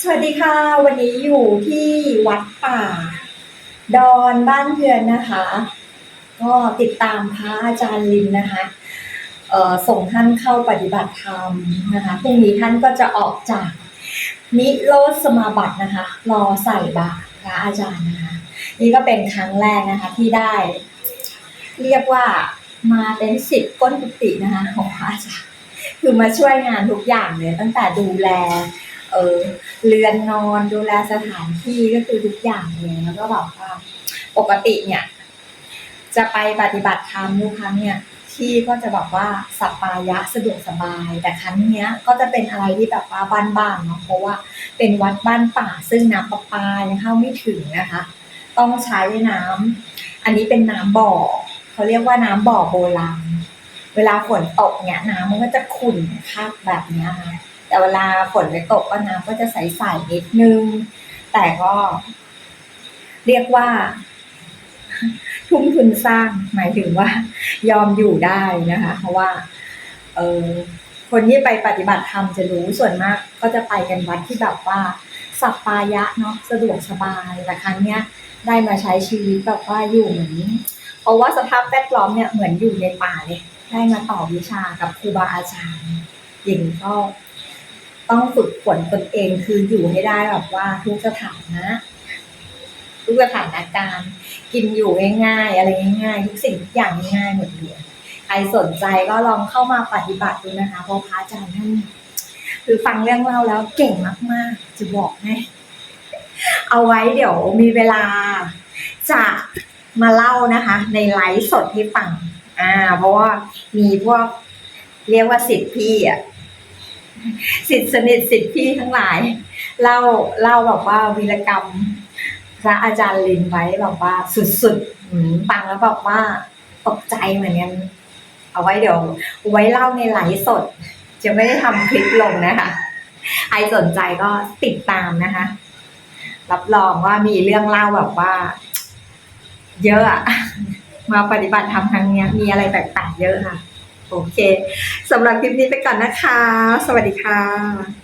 สวัสดีค่ะ วันนี้อยู่ที่วัดป่า ดอนบ้านเพื่อนนะคะ ก็ติดตามพระอาจารย์ลินนะคะส่งท่านเข้าปฏิบัติธรรมนะคะพรุ่งนี้ท่านก็จะออกจากนิโรธสมาบัตินะคะ รอใส่บาตรพระอาจารย์นะคะ นี่ก็เป็นครั้งแรกนะคะที่ได้ เรียกว่ามาเป็นสิทธิ์ก้นกุฏินะคะของพระอาจารย์คือมาช่วยงานทุกอย่างเลยตั้งแต่ดูแล เออ เรือนนอนดูแลสถานที่ก็คือทุกอย่างเลยแล้วก็แบบว่าปกติเนี่ย จะไปปฏิบัติธรรมทุกครั้งเนี่ยที่ก็จะแบบว่าสัปปายะสะดวกสบาย แต่ครั้งเนี้ยก็จะเป็นอะไรที่แบบว่าบ้านๆเนาะเพราะว่าเป็นวัดบ้านป่าซึ่งน้ำประปายังเข้าไม่ถึงนะคะ ต้องใช้น้ำอันนี้เป็นน้ำบ่อเขาเรียกว่าน้ำบ่อโบราณเวลาฝนตกเนี่ยน้ำมันก็จะขุ่นคักแบบเนี้ยค่ะ แต่เวลาฝนไม่ตกก็น้ำก็จะใสๆนิดนึง แต่ก็ เรียกว่า ทุ่มทุนสร้างหมายถึงว่า ยอมอยู่ได้นะคะ เพราะว่า เออคนที่ไปปฏิบัติธรรมจะรู้ส่วนมาก ก็จะไปกันวัดที่แบบว่า สัปปายะเนาะสะดวกสบายแต่ครั้งเนี้ยได้มาใช้ชีวิตแบบว่าอยู่เหมือนเพราะว่าสภาพแวดล้อมเนี่ยเหมือนอยู่ในป่าเลย ได้มาต่อวิชากับครูบาอาจารย์อย่างก็ ต้องฝึกฝนตนเองคืออยู่ให้ได้แบบว่าทุกสถานะทุกสถานการณ์ กินอยู่ง่ายๆอะไรง่ายๆทุกสิ่งทุกอย่างง่ายหมดเลยใครสนใจก็ลองเข้ามาปฏิบัติดูนะคะเพราะพระอาจารย์ท่านคือฟังเรื่องเล่าแล้วเก่งมากๆ จะบอกให้เอาไว้เดี๋ยวมีเวลาจะมาเล่านะคะ ในไลฟ์สดให้ฟัง อ่า เพราะว่ามีพวกเรียกว่าสิทธิพี่อะ สิทธิสนิทสิทธิพี่ทั้งหลายเล่าเล่าแบบว่าวีรกรรม พระอาจารย์ลินไว้แบบว่าสุดๆฟังแล้วแบบว่าตกใจเหมือนกันเอาไว้เดี๋ยว ไว้เล่าในไลฟ์สด จะไม่ได้ทำคลิปลงนะคะใครสนใจก็ติดตามนะคะ รับรองว่ามีเรื่องเล่าแบบว่า เยอะมาปฏิบัติธรรมครั้งเนี้ยมีอะไรแปลกๆเยอะค่ะ โอเคสำหรับคลิปนี้ไปก่อนนะคะ สวัสดีค่ะ